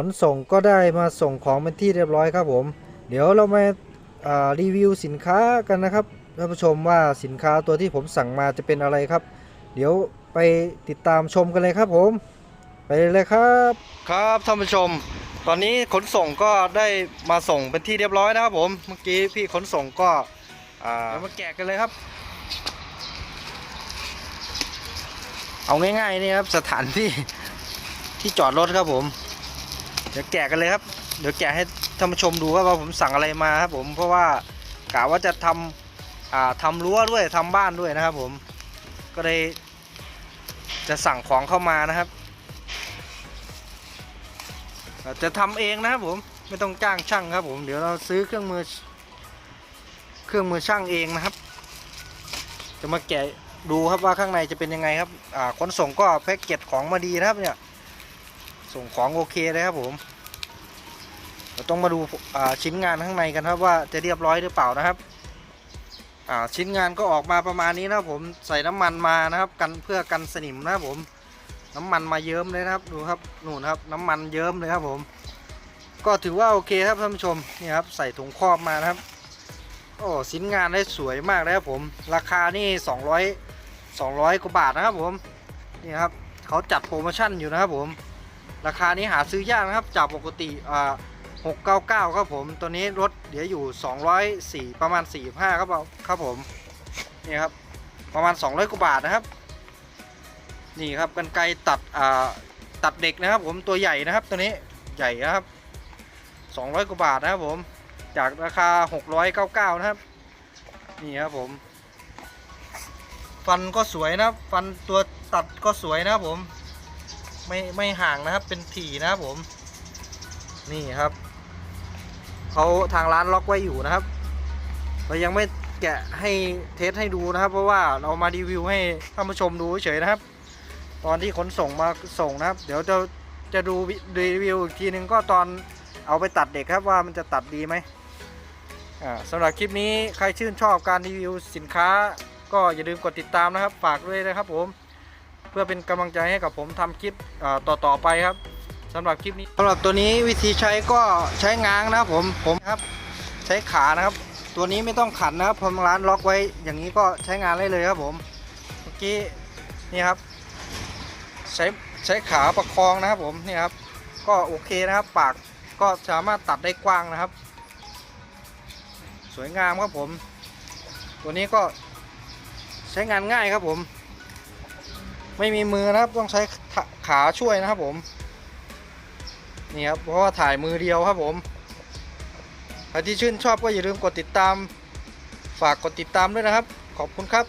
ขนส่งก็ได้มาส่งของเป็นที่เรียบร้อยครับผม เดี๋ยวเรามาอ่ารีวิวสินค้ากันนะครับท่านผู้ชมว่าสินค้าตัวที่ผมสั่งมาจะเป็นอะไรครับ เดี๋ยวไปติดตามชมกันเลยครับผม ไปเลยครับ ครับท่านผู้ชม ตอนนี้ขนส่งก็ได้มาส่งเป็นที่เรียบร้อยนะครับผมเมื่อกี้พี่ขนส่งก็อ่ามาแกะกันเลยครับ เอาง่ายๆนี่ครับสถานที่ที่จอดรถครับผมเดี๋ยวแกะกันเลยครับ เดี๋ยวแกะให้ท่านผู้ชมดูว่าว่าผมสั่งอะไรมาครับผมเพราะว่ากะว่าจะทำอ่าทำรั้วด้วยทำบ้านด้วยนะครับ ผมก็เลยจะสั่งของเข้ามานะครับ จะทำเองนะครับผมไม่ต้องจ้างช่างครับผมเดี๋ยวเราซื้อเครื่องมือเครื่องมือช่างเองนะครับ จะมาแกะดูครับว่าข้างในจะเป็นยังไงครับขนส่งก็แพ็กเกจของมาดีนะครับเนี่ย ส่งของโอเคเลยครับผมเราต้องมาดูชิ้นงานข้างในกันครับว่าจะเรียบร้อยหรือเปล่านะครับชิ้นงานก็ออกมาประมาณนี้นะครับผมใส่น้ำมันมานะครับ กันเพื่อกันสนิมนะครับผม น้ำมันมาเยิ้มเลยนะครับดูครับนู่นครับ น้ำมันเยิ้มเลยครับผม ก็ถือว่าโอเคครับท่านผู้ชมนี่ครับใส่ถุงครอบมานะครับโอ้ชิ้นงานได้สวยมากเลยครับผม ราคานี่200 200กว่าบาทนะครับผมนี่ครับเขาจัดโปรโมชั่นอยู่นะครับผม ราคานี้หาซื้อยากนะครับจากปกติอ่า699 ครับผม ตัวนี้ลดเดี๋ยวอยู่ 204 ประมาณ 45 ครับผมครับผม นี่ครับ ประมาณ 200 กว่าบาทนะครับ นี่ครับกันไกรตัดอ่าตัดเด็กนะครับ ผม ตัวใหญ่นะครับ ตัวนี้ ใหญ่นะครับ 200 กว่าบาทนะครับผม จากราคา 699 นะครับ นี่ครับผม ฟันก็สวยนะครับ ฟันตัวตัดก็สวยนะครับผม ไม่ไม่ห่างนะครับ เป็นถี่นะครับผม นี่ครับเขาทางร้านล็อกไว้อยู่นะครับ เรายังไม่แกะให้เทสให้ดูนะครับ เพราะว่าเรามารีวิวให้ท่านผู้ชมดูเฉยนะครับ ตอนที่ขนส่งมาส่งนะครับ เดี๋ยวจะจะดูรีวิวอีกทีนึงก็ตอนเอาไปตัดเด็กครับว่ามันจะตัดดีไหมสำหรับคลิปนี้ใครชื่นชอบการรีวิวสินค้า ก็อย่าลืมกดติดตามนะครับ ฝากด้วยนะครับผม พื่อเป็นกำลังใจให้กับผมทำคลิปต่อต่อๆไปครับสำหรับคลิปนี้สำหรับตัวนี้วิธีใช้ก็ใช้ง้างนะครับผมผมครับใช้ขานะครับ ตัวนี้ไม่ต้องขันนะครับผมร้านล็อกไว้อย่างนี้ก็ใช้งานได้เลยครับผมเมื่อกี้นี่ครับ ใช้ใช้ขาประคองนะครับผมนี่ครับ ก็โอเคนะครับปากก็สามารถตัดได้กว้างนะครับ สวยงามครับผม ตัวนี้ก็ใช้งานง่ายครับผม ไม่มีมือนะครับต้องใช้ขาช่วยนะครับผมนี่ครับเพราะว่าถ่ายมือเดียวครับผมใครที่ชื่นชอบก็อย่าลืมกดติดตาม ฝากกดติดตามด้วยนะครับ ขอบคุณครับ